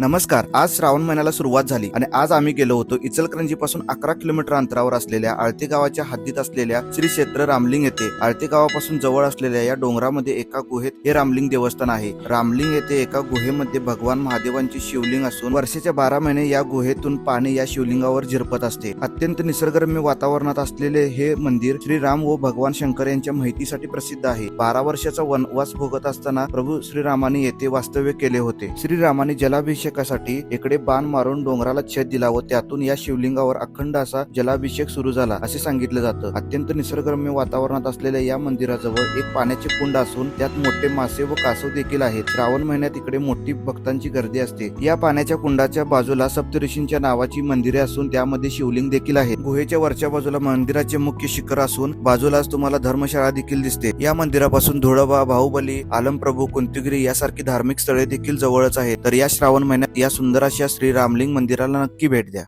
नमस्कार आज श्रावण महिन्याला सुरुवात झाली आणि आज आम्ही गेलो होतो इचलकरंजी पासून अकरा किलोमीटर अंतरावर असलेल्या आळते गावाच्या हद्दीत असलेल्या श्री क्षेत्र रामलिंग येथे. आळते गावापासून जवळ असलेल्या या डोंगरामध्ये एका गुहेत हे रामलिंग देवस्थान आहे. रामलिंग येथे एका गुहेमध्ये भगवान महादेवांची शिवलिंग असून वर्षाच्या बारा महिने या गुहेतून पाणी या शिवलिंगावर झिरपत असते. अत्यंत निसर्गरम्य वातावरणात असलेले हे मंदिर श्री राम व भगवान शंकर यांच्या माहितीसाठी प्रसिद्ध आहे. बारा वर्षाचा वनवास भोगत असताना प्रभू श्रीरामाने येथे वास्तव्य केले होते. श्रीरामाने जलाभिषेकासाठी इकडे बाण मारून डोंगराला छेद दिला व त्यातून या शिवलिंगावर अखंड असा जलाभिषेक सुरू झाला असे सांगितलं जातं. अत्यंत निसर्गरम्य वातावरणात असलेल्या या मंदिराजवळ एक पाण्याचे कुंड असून त्यात मोठे मासे व कासव देखील आहेत. श्रावण महिन्यात इकडे मोठी भक्तांची गर्दी असते. या पाण्याच्या कुंडाच्या बाजूला सप्तऋषींच्या नावाची मंदिरे असून त्यामध्ये शिवलिंग देखील आहे. गुहेच्या वरच्या बाजूला मंदिराचे मुख्य शिखर असून बाजूलाच तुम्हाला धर्मशाळा देखील दिसते. या मंदिरापासून धुळबा बाहुबली आलमप्रभू कुंतीगिरी यासारखी धार्मिक स्थळे देखील जवळच आहेत. तर या श्रावण महिन्यात या सुंदर अशा श्री रामलिंग मंदिराला नक्की भेट द्या.